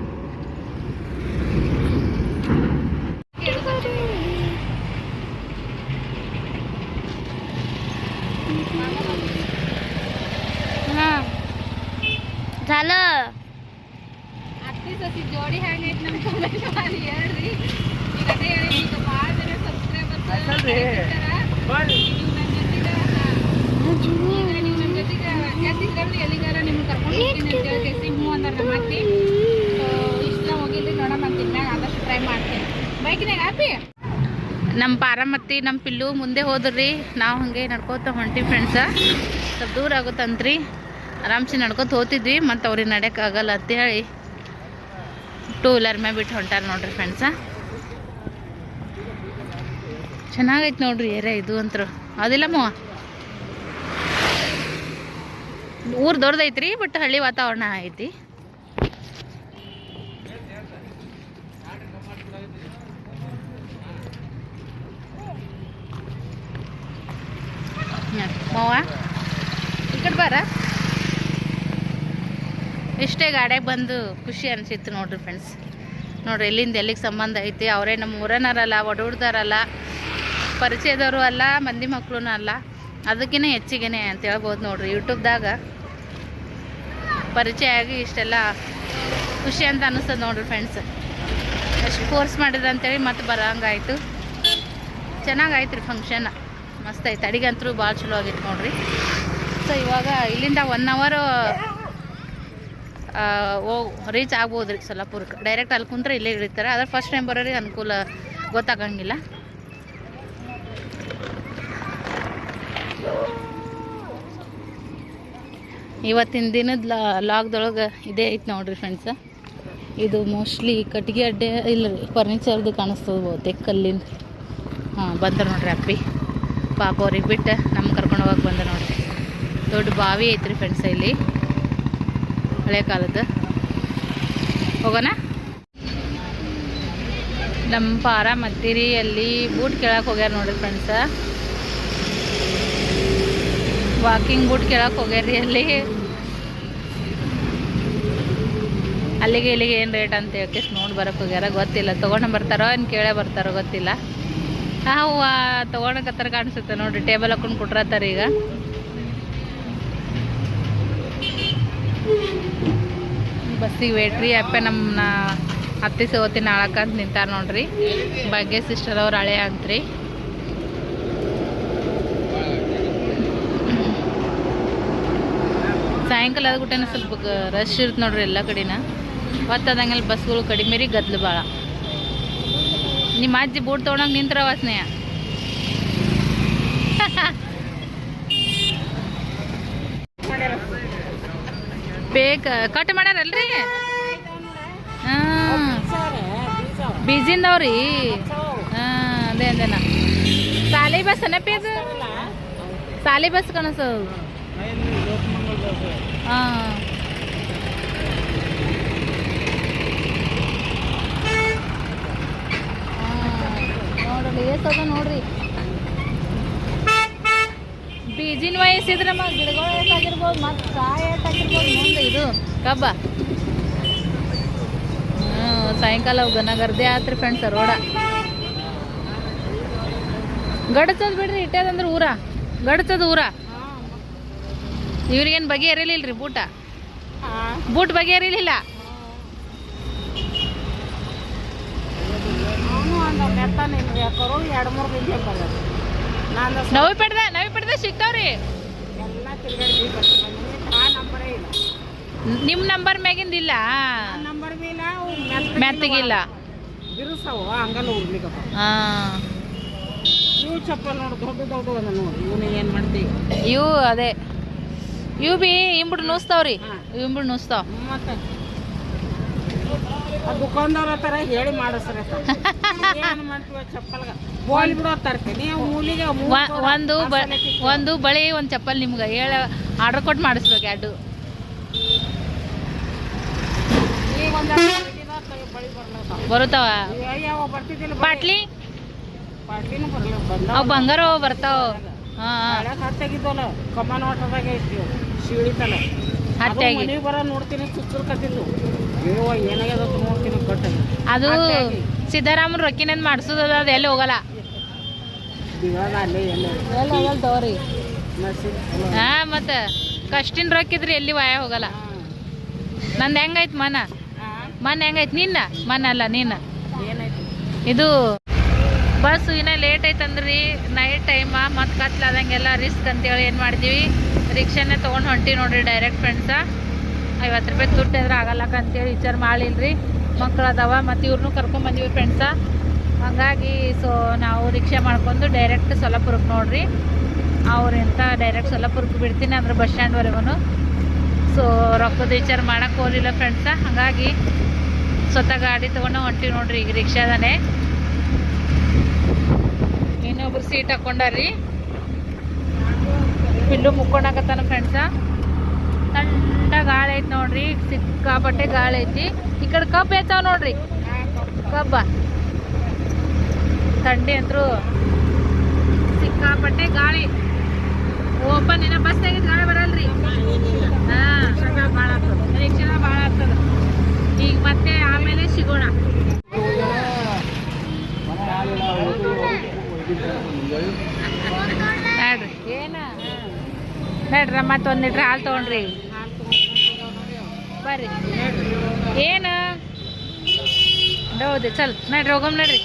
झालं ಅತ್ತಿ ಜೋಡಿ ಹೆಂಗೈತೆ ನಮ್ಮ ಕಮೆಂಟ್ ಮಾಡಿ ಹೇಳ್ರಿ. ಈಗ ಅದೇ ಹೇಳಿ ಈಗ ಭಾಳ ಜನ ಸಬ್ಸ್ಕ್ರೈಬರ್ಸ್ ನೀವು ನನ್ನ ಜೊತೆಗೆ ಈಗ ನೀವು ನಮ್ಮ ಜೊತೆಗೆ ಗೆದ್ದಿದ್ರಲ್ಲಿ ಎಲ್ಲಿಗಾರ ನಿಮ್ಗೆ ಕರ್ಕೊಂಡು ಹೋಗ್ತೀನಿ ಅಂತ ಹೇಳಿ ಕೇಸಿ ಹ್ಞೂ ಅಂದ್ರೆ ನಮ್ಮ ಅತ್ತಿ. ಇಷ್ಟ ಹೋಗಿಲ್ರಿ ನೋಡೋಣ ಆದಷ್ಟು ಟ್ರೈ ಮಾಡ್ತೀನಿ. ಬೈಕ್ನಾಗ ಹ್ಯಾಪಿ ನಮ್ಮ ಪಾರಮತ್ತಿ ನಮ್ಮ ಪಿಲ್ಲು ಮುಂದೆ ಹೋದ್ರಿ. ನಾವು ಹಾಗೆ ನಡ್ಕೋತ ಹೊಂಟಿ ಫ್ರೆಂಡ್ಸ ಸ್ವಲ್ಪ ದೂರ ಆಗುತ್ತಂತ್ರಿ. ಆರಾಮ್ಸೆ ನಡ್ಕೊತ ಹೋಗ್ತಿದ್ವಿ, ಮತ್ತು ಅವ್ರಿಗೆ ನಡೆಯೋಕ್ಕಾಗಲ್ಲ ಅಂತ ಹೇಳಿ ಟೂ ವೀಲರ್ ಮೇಲೆ ಬಿಟ್ಟು ಹೊಂಟಾರ ನೋಡ್ರಿ ಫ್ರೆಂಡ್ಸ ಚೆನ್ನಾಗೈತೆ ನೋಡ್ರಿ ಏರಿಯಾ ಇದು ಅಂತರು. ಅದಿಲ್ಲಮ್ಮ ಊರು ದೊಡ್ಡದೈತ್ರಿ ಬಟ್ ಹಳ್ಳಿ ವಾತಾವರಣ ಐತಿ. ಮಾವ ಈ ಕಡೆ ಬಾರ. ಇಷ್ಟೇ ಗಾಡ್ಯಾಗ ಬಂದು ಖುಷಿ ಅನಿಸಿತ್ತು ನೋಡ್ರಿ ಫ್ರೆಂಡ್ಸ್ ನೋಡ್ರಿ, ಎಲ್ಲಿಂದ ಎಲ್ಲಿಗೆ ಸಂಬಂಧ ಐತಿ, ಅವರೇ ನಮ್ಮ ಊರನರಲ್ಲ ಒಡಹುಡ್ದಾರಲ್ಲ ಪರಿಚಯದವರು ಅಲ್ಲ, ಮಂದಿ ಮಕ್ಕಳು ಅಲ್ಲ. ಅದಕ್ಕಿಂತ ಹೆಚ್ಚಿಗೆನೆ ಅಂತ ಹೇಳ್ಬೋದು ನೋಡ್ರಿ, ಯೂಟ್ಯೂಬ್ದಾಗ ಪರಿಚಯ ಆಗಿ ಇಷ್ಟೆಲ್ಲ ಖುಷಿ ಅಂತ ಅನ್ನಿಸ್ತದೆ ನೋಡ್ರಿ ಫ್ರೆಂಡ್ಸ್ ಎಷ್ಟು ಫೋರ್ಸ್ ಮಾಡಿದ್ರೆ ಅಂತೇಳಿ ಮತ್ತೆ ಬರೋಂಗಾಯ್ತು. ಚೆನ್ನಾಗಾಯ್ತು ರೀ ಫಂಕ್ಷನ್ ಮಸ್ತ್ ಐತೆ ಅಂತೂ ಭಾಳ ಚಲೋ ಆಗಿತ್ತು ನೋಡ್ರಿ. ಸೊ ಇವಾಗ ಇಲ್ಲಿಂದ ಒನ್ ಅವರು ರೀಚ್ ಆಗ್ಬೋದು ರೀ ಸೊಲ್ಲಾಪುರಕ್ಕೆ. ಡೈರೆಕ್ಟ್ ಅಲ್ಲಿ ಕುಂತ್ರೆ ಇಲ್ಲೇ ಇಳಿತಾರೆ. ಆದರೆ ಫಸ್ಟ್ ಟೈಮ್ ಬರೋರಿಗೆ ಅನುಕೂಲ ಗೊತ್ತಾಗಂಗಿಲ್ಲ. ಇವತ್ತಿನ ದಿನದ ಲಾಗ್ದೊಳಗೆ ಇದೇ ಐತೆ ನೋಡ್ರಿ ಫ್ರೆಂಡ್ಸ ಇದು ಮೋಸ್ಟ್ಲಿ ಕಟ್ಟಿಗೆ ಅಡ್ಡೆ, ಇಲ್ಲ ರೀ ಫರ್ನಿಚರ್ದು ಕಾಣಿಸ್ತದೆ ಬಹುತೇಕ ಕಲ್ಲಿಂದ ಹಾಂ, ಬಂದರು ನೋಡ್ರಿ ಅಪ್ಪಿ. ಪಾಪ ಅವ್ರಿಗೆ ಬಿಟ್ಟು ನಮ್ಮ ಕರ್ಕೊಂಡು ಹೋಗಕ್ಕೆ ಬಂದ ನೋಡ್ರಿ. ದೊಡ್ಡ ಬಾವಿ ಐತ್ರಿ ಫ್ರೆಂಡ್ಸ ಇಲ್ಲಿ. ಹಳೆ ಕಾಲದ್ದು. ಹೋಗೋಣ? ನಮ್ಮ ಪಾರ ಮತ್ತಿರಿ ಅಲ್ಲಿ ಬೂಟ್ ಕೇಳಕ್ಕೆ ಹೋಗ್ಯಾರ ನೋಡ್ರಿ ಫ್ರೆಂಡ್ಸ ವಾಕಿಂಗ್ ಬೂಟ್ ಕೇಳಕ್ಕೆ ಹೋಗ್ಯಾರ್ರಿ ಅಲ್ಲಿ. ಅಲ್ಲಿಗೆ ಇಲ್ಲಿಗೆ ಏನು ರೇಟ್ ಅಂತ ಹೇಳಿ ನೋಡಿ ಬರಕ್ಕೆ ಹೋಗ್ಯಾರ ಗೊತ್ತಿಲ್ಲ. ತೊಗೊಂಡು ಬರ್ತಾರೋ ಏನು ಕೇಳೇ ಬರ್ತಾರೋ ಗೊತ್ತಿಲ್ಲ. ಹಾಂ ಹತ್ತಿರ ಕಾಣಿಸುತ್ತೆ ನೋಡಿರಿ. ಟೇಬಲ್ ಹಾಕೊಂಡು ಕೊಟ್ರತ್ತಾರೆ ಈಗ. ಬಸ್ಸಿಗೆ ವೇಟ್ರಿ ಅಪ್ಪ ನಮ್ಮ ಅತ್ತೆ ಸೋತಿನ ಅಂತ ನಿಂತಾರ ನೋಡ್ರಿ. ಬಗ್ಗೆ ಸಿಸ್ಟರ್ ಅವ್ರು ಹಳೆ ಅಂತ್ರಿ ಸಾಯಂಕಾಲ ಆದ್ಬಿಟ್ಟೆನ ಸ್ವಲ್ಪ ರಶ್ ಇರುತ್ತೆ ನೋಡ್ರಿ ಎಲ್ಲ ಕಡೆನ. ಹೊತ್ತದಂಗೆಲ್ಲ ಬಸ್ಗಳು ಕಡಿಮೆ ರೀ ಗದ್ಲು ಭಾಳ ನಿಮ್ಮ ಅಜ್ಜಿ ಬೂಟ್ ತೊಗೊಂಡಂಗೆ ನಿಂತ್ರ ವಾಸನೆಯ ಬೇಕ ಕಟ್ ಮಾಡ್ಯಾರಲ್ರಿ ಹಾಂ. ಬೀಜಿಂದವ್ರಿ. ಹಾಂ, ಅದೇ ಅದೇನ ಸಾಲಿ ಬಸ್ ಏನಪ್ಪಿ ಸಾಲಿ ಬಸ್ ಕನಸ. ಹಾಂ. ನೋಡ್ರಿ ಅದ ನೋಡ್ರಿ. ಬೀಜಿನ ವಯಸ್ಸಿದ್ರಮ್ಮ ಗಿಡಗಳು ಎಷ್ಟಾಗಿರ್ಬೋದು ಮತ್ತು ಕಾಯಿ ಎಷ್ಟಾಗಿರ್ಬೋದು ಮುಂದೆ ಇದು ಕಬ್ಬ. ಹ್ಞೂ ಸಾಯಂಕಾಲ ಗನ ಗರ್ದೆ ಆತ್ರಿ ಫ್ರೆಂಡ್ಸ್ ರೋಡ ಗಡಚದ್ ಬಿಡ್ರಿ, ಇಟ್ಟದಂದ್ರೆ ಊರ. ಗಡಚದ ಊರ. ಇವ್ರಿಗೇನು ಬಗೆಹರಿಲಿಲ್ರಿ ಬೂಟ? ಬೂಟ್ ಬಗೆ ಇರಲಿಲ್ಲ ಎರಡು ಮೂರು ನವಿ ಪಡ್ದ ನವಿ ಪಡ್ದ ಸಿಗ್ತಾವ್ರಿ ನಿಮ್ಮ ನಂಬರ್ ಮ್ಯಾಗಿಂದ ಇಲ್ಲ? ನಂಬರ್ ಬಿ ಇಲ್ಲ ಮೆತ್ತಗಿಲ್ಲ ಇವು ಅದ. ಇವು ಬಿ ಇಂಬಿಡ್ ನೂಸ್ತಾವ್ರಿ. ಇಂಬಿಡ್ ನೂಸ್ತಾವ್. ದುಕಾನ್ದವ್ರ ಥರ ಹೇಳಿ ಮಾಡಿಸ್ರಿ ಏನು ಮಾಡ್ತೀವ ಚಪ್ಪಲ್ಗ? ಬೋಲ್ ಬಿಡೋ ತರ್ತೀನಿ ಮೂಲಿಗೆ ಒಂದು ಬ ಒಂದು ಬಳಿ ಒಂದು ಚಪ್ಪಲ್ ನಿಮ್ಗೆ. ಹೇಳ ಆರ್ಡರ್ ಕೊಟ್ಟು ಮಾಡಿಸ್ಬೇಕು ಎರಡು. ಈಗ ಒಂದು ಬಳಿ. ಬರುತ್ತಾವ? ಯಾವ ಬರ್ತಿದ್ದಿಲ್ಲ ಬಳಿ. ಬಾಟ್ಲಿ ಬಂದ ಅವು ಬಂಗಾರ ಬರ್ತಾವ. ಹಾಂ ಕಮ್ಮನ ಓಟದಾಗ ಐತಿ ಶಿವಳಿ ಹತ್ಯಾಗಿ. ಮನೆಗೆ ಬರ ನೋಡ್ತೀನಿ ಏನಾಗ್ಯದ ನೋಡ್ತೀನಿ ಅದು. ಸಿದ್ದರಾಮನ್ ಮಾಡ್ಸೋದ ಮಾಡಿಸೋದದ ಅದು ಎಲ್ಲಿ ಹೋಗಲ್ಲ. ಹಾ ಮತ್ತ ಎಲ್ಲ ಎಲ್ಲಿ ಹೋಗಲ್ಲ ತಗೋರಿ. ಹಾಂ ಮತ್ತು ಕಷ್ಟಿನ ರೊಕ್ಕಿದ್ರಿ ಎಲ್ಲಿ ವಾಯ ಹೋಗಲ್ಲ. ನಂದು ಹೆಂಗೈತ್ ಮನ? ಮನ ಹೆಂಗೈತ್ ನಿನ್ನ? ಮನ ಅಲ್ಲ ನೀನು ಏನಾಯ್ತು? ಇದು ಬಸ್ ಇನ್ನ ಲೇಟ್ ಐತಂದ್ರಿ ನೈಟ್ ಟೈಮ ಮತ್ತೆ ಕತ್ಲಾದಂಗೆಲ್ಲ ರಿಸ್ಕ್ ಅಂತೇಳಿ ಏನು ಮಾಡಿದೀವಿ. ರಿಕ್ಷಾನೇ ತೊಗೊಂಡು ಹೊಂಟಿ ನೋಡ್ರಿ ಡೈರೆಕ್ಟ್ ಫ್ರೆಂಡ್ಸ ಐವತ್ತು ರೂಪಾಯಿ ದುಡ್ಡು ಅಂದ್ರೆ ಆಗಲ್ಲಕ್ಕ ಅಂತೇಳಿ ವಿಚಾರ ಮಾಡಿಲ್ರಿ. ಮಕ್ಕಳು ಅದಾವ, ಮತ್ತು ಇವ್ರನ್ನೂ ಕರ್ಕೊಂಬಂದಿವಿ ಫ್ರೆಂಡ್ಸ ಹಂಗಾಗಿ ಸೊ ನಾವು ರಿಕ್ಷಾ ಮಾಡ್ಕೊಂಡು ಡೈರೆಕ್ಟ್ ಸೊಲ್ಲಾಪುರಕ್ಕೆ ನೋಡ್ರಿ. ಅವ್ರಿಂತ ಡೈರೆಕ್ಟ್ ಸೊಲ್ಲಾಪುರಕ್ಕೆ ಬಿಡ್ತೀನಿ ಅಂದ್ರೆ ಬಸ್ ಸ್ಟ್ಯಾಂಡ್ವರೆಗೂ ಸೊ ರೊಕ್ಕದ ವಿಚಾರ ಮಾಡೋಕ್ಕೆ ಹೋಗಲಿಲ್ಲ ಫ್ರೆಂಡ್ಸ ಹಾಗಾಗಿ ಸ್ವತಃ ಗಾಡಿ ತೊಗೊಂಡು ಹೊಂಟಿವಿ ನೋಡ್ರಿ ಈಗ ರಿಕ್ಷಾದಾನೆ. ಇನ್ನೊಬ್ರು ಸೀಟ್ ಹಾಕೊಂಡಾರ್ರಿ. ಪಿಲ್ಲು ಮುಕ್ಕೊಂಡಾಕತ್ತಾನ ಫ್ರೆಂಡ್ಸ ತಂಡ ಗಾಳಿ ಐತಿ ನೋಡ್ರಿ. ಸಿಕ್ಕಾಪಟ್ಟೆ ಗಾಳಿ ಐತಿ. ಈ ಕಡೆ ಕಬ್ಬು ಹೆಚ್ಚಾವ ನೋಡ್ರಿ. ಕಬ್ಬ. ಥಂಡಿ ಅಂತರೂ ಸಿಕ್ಕಾಪಟ್ಟೆ ಗಾಳಿ. ಓಪನ್ ಇನ್ನ ಬಸ್ ಆಗಿದ್ ಗಾಳಿ ಬರಲ್ರಿ. ಹಾ. ಭಾಳ ಆಗ್ತದ. ಈಗ ಮತ್ತೆ ಆಮೇಲೆ ಸಿಗೋಣ ನೋಡ್ರಿ ಏನ ನೋಡ್ರಿ ಮತ್ತೆ ಒಂದು ಲೀಟ್ರ್ ಹಾಲು ತೊಗೊಂಡ್ರಿ. ಬರ್ರಿ. ಏನು? ಹೌದು ಚಲ್ ನಡ್ರಿ ಹೋಗಮ್ ನಡ್ರಿ.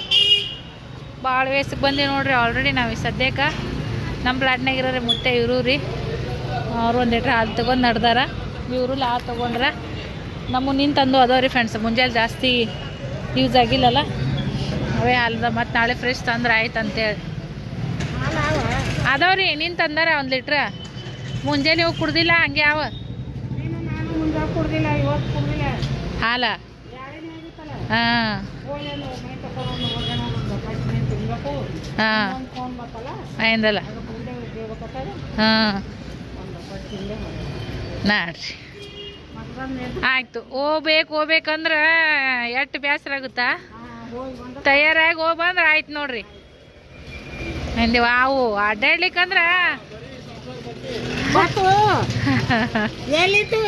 ಭಾಳ ವಯಸ್ಸಿಗೆ ಬಂದೀವಿ ನೋಡ್ರಿ ಆಲ್ರೆಡಿ ನಾವು ಸದ್ಯಕ್ಕೆ. ನಮ್ಮ ಪ್ಲಾಟ್ನಾಗ ಇರೋರಿ ಮುತ್ತೆ ಇವರು ರೀ. ಅವ್ರು ಒಂದು ಲೀಟ್ರ್ ಹಾಲು ತೊಗೊಂಡು ನಡ್ದಾರ. ಇವರು ಲಾ ತೊಗೊಂಡ್ರ. ನಮ್ಮ ನಿನ್ನ ತಂದು ಅದಾವ ರೀ ಫ್ರೆಂಡ್ಸ್ ಮುಂಜಾನೆ ಜಾಸ್ತಿ ಯೂಸ್ ಆಗಿಲ್ಲಲ್ಲ. ಅವೇ ಹಾಲ್ದ ಮತ್ತು ನಾಳೆ ಫ್ರೆಶ್ ತಂದ್ರೆ ಆಯ್ತು ಅಂತೇಳಿ. ರೀ ನಿನ್ನ ತಂದಾರ ಒಂದು ಲೀಟ್ರ್. ಮುಂಜಾನೆ ಹೋಗಿ ಕುಡ್ದಿಲ್ಲ ಹಂಗೆ ಯಾವ ಹಾಲ? ಹಾಂ. ಹಾಂ. ಆಯ್ದಲ್ಲ ಹಾಂ. ನೋಡ್ರಿ. ಆಯಿತು. ಹೋಗ್ಬೇಕು ಹೋಗ್ಬೇಕಂದ್ರೆ ಎಷ್ಟು ಬೇಸರ ಆಗುತ್ತಾ? ತಯಾರಾಗಿ ಹೋಗ್ಬಂದ್ರೆ ಆಯ್ತು ನೋಡ್ರಿ. ಅಂದೇವು ಅವು ಅಡ್ಡಾಡ್ಲಿಕ್ಕಂದ್ರೆ ಬತ್ತು ಎಲ್ಲಿತ್ತು?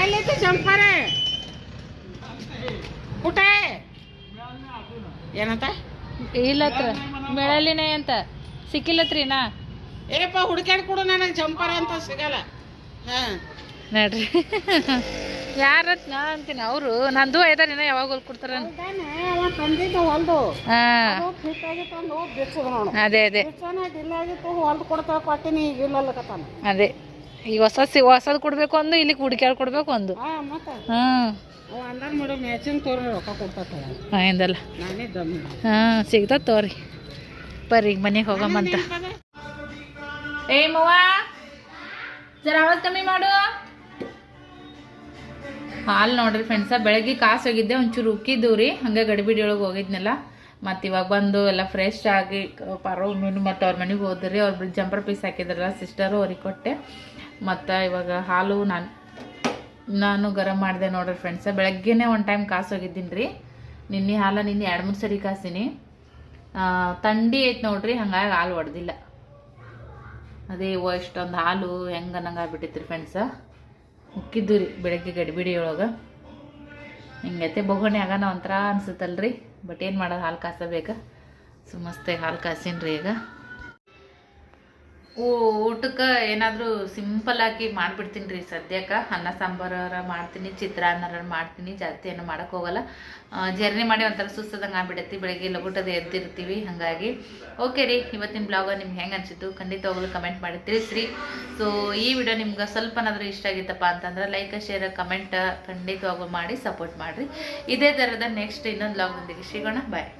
ಎಲ್ಲಿತ್ತು ಚಂಪಾರೆ? ಊಟ? ಏನಂತ? ಇಲ್ಲತ್ರ ಮೆಳಲಿನೇ ಅಂತ. ಸಿಕ್ಕಿಲ್ಲತ್ರಿ ನಾ ಏಪ್ಪ ಹುಡುಕ್ಯಾಡ್ ಕೊಡು ನನಗೆ ಚಂಪಾರ ಅಂತ ಸಿಗಲ್ಲ. ಹಾಂ. ನೋಡ್ರಿ. ಯಾರ ನಾ ಅಂತೀನಿ ಅವರು. ನಂದು ಐದಾರಿನ ಯಾವಾಗ ಹೊಲ್ ಕೊಡ್ತಾರ ಅದು ಅಂದು ಅದೇ ಈಗ ಈ ಹೊಸ ಹೊಸದ್ ಕೊಡ್ಬೇಕು ಒಂದು ಇಲ್ಲಿ ಹುಡುಕ್ಯಾಡ್ ಕೊಡ್ಬೇಕು ಒಂದು ಹಾ ಹಿಂದಲ್ಲ. ಸಿಗ್ತದ ತೋರಿ. ಬರ್ರಿ ಮನೆಗೆ ಹೋಗಮ್ಮಂತ ಏ ಮವ್ವ. ಜರ ಆವಾಜ್ ಕಮ್ಮಿ ಮಾಡು. ಹಾಲು ನೋಡ್ರಿ ಫ್ರೆಂಡ್ಸ ಬೆಳಗ್ಗೆ ಕಾಸು ಹೋಗಿದ್ದೆ, ಒಂಚೂರು ಉಕ್ಕಿದ್ದು ರೀ. ಹಂಗೆ ಗಡಿಬಿಡಿ ಒಳಗೆ ಹೋಗಿದ್ನಲ್ಲ. ಮತ್ತು ಇವಾಗ ಬಂದು ಎಲ್ಲ ಫ್ರೆಶ್ ಆಗಿ, ಪಾರೋ ಮೀನು ಮತ್ತು ಅವ್ರ ಮನೆಗೆ ಹೋದ್ರಿ. ಅವ್ರು ಜಂಪರ್ ಪೀಸ್ ಹಾಕಿದ್ರಲ್ಲ ಸಿಸ್ಟರು ಅವ್ರಿಗೆ ಕೊಟ್ಟೆ. ಮತ್ತು ಇವಾಗ ಹಾಲು ನಾನು ನಾನು ಗರಂ ಮಾಡಿದೆ ನೋಡ್ರಿ ಫ್ರೆಂಡ್ಸ ಬೆಳಗ್ಗೆನೇ ಒನ್ ಟೈಮ್ ಕಾಸು ಹೋಗಿದ್ದೀನಿ ರೀ. ನಿನ್ನೆ ಹಾಲು ನಿನ್ನೆ ಎರಡು, ಮೂರು ಸರಿ ಕಾಸಿನಿ ಥಂಡಿ ಐತೆ ನೋಡ್ರಿ, ಹಂಗಾಗಿ ಹಾಲು ಹೊಡೆದಿಲ್ಲ ಅದೇ ಇವ ಇಷ್ಟೊಂದು ಹಾಲು ಹೆಂಗೆ ಅನ್ನಂಗೆ ಆಗ್ಬಿಟ್ಟಿತ್ತು ರೀ ಫ್ರೆಂಡ್ಸ ಮುಕ್ಕಿದ್ದು ರೀ ಬೆಳಗ್ಗೆ ಗಡಿಬಿಡಿಯೊಳಗೆ ಹಿಂಗೈತೆ ಬೊಗಣೆ ಆಗಾನ ಒಂಥರ ಅನ್ಸುತ್ತಲ್ರಿ. ಬಟ್ ಏನು ಮಾಡೋದು, ಹಾಲು ಕಾಸಬೇಕು. ಸೊ ಮಸ್ತಾಗಿ ಹಾಲು ರೀ ಈಗ. ಊಟಕ್ಕೆ ಏನಾದರೂ ಸಿಂಪಲ್ ಆಗಿ ಮಾಡಿಬಿಡ್ತೀನಿ ರೀ ಸದ್ಯಕ್ಕೆ. ಅನ್ನ ಸಾಂಬಾರ ಮಾಡ್ತೀನಿ ಚಿತ್ರಾನ್ನ ಮಾಡ್ತೀನಿ, ಜಾಸ್ತಿ ಏನು ಮಾಡೋಕ್ಕೆ ಹೋಗಲ್ಲ. ಜರ್ನಿ ಮಾಡಿ ಒಂಥರ ಸುಸ್ತದಂಗೆ ಆಗ್ಬಿಡೈತಿ, ಬೆಳಗ್ಗೆ ಲಗುಟದ ಎದ್ದಿರ್ತೀವಿ, ಹಾಗಾಗಿ. ಓಕೆ ರೀ, ಇವತ್ತಿನ ಬ್ಲಾಗ್ ನಿಮ್ಗೆ ಹೆಂಗೆ ಖಂಡಿತ ಹೋಗಲು ಕಮೆಂಟ್ ಮಾಡಿ, ತಿಳಿಸ್ರಿ. ಸೊ ಈ ವಿಡಿಯೋ ನಿಮ್ಗೆ ಸ್ವಲ್ಪನಾದರೂ ಇಷ್ಟ ಆಗಿತ್ತಪ್ಪ ಅಂತಂದ್ರೆ ಲೈಕ್ ಶೇರ್ ಕಮೆಂಟ್ ಖಂಡಿತವಾಗ್ಲೂ ಮಾಡಿ ಸಪೋರ್ಟ್ ಮಾಡಿರಿ. ಇದೇ ಥರದ ನೆಕ್ಸ್ಟ್ ಇನ್ನೊಂದು ಬ್ಲಾಗ್ನೊಂದಿಗೆ ಸಿಗೋಣ. ಬಾಯ್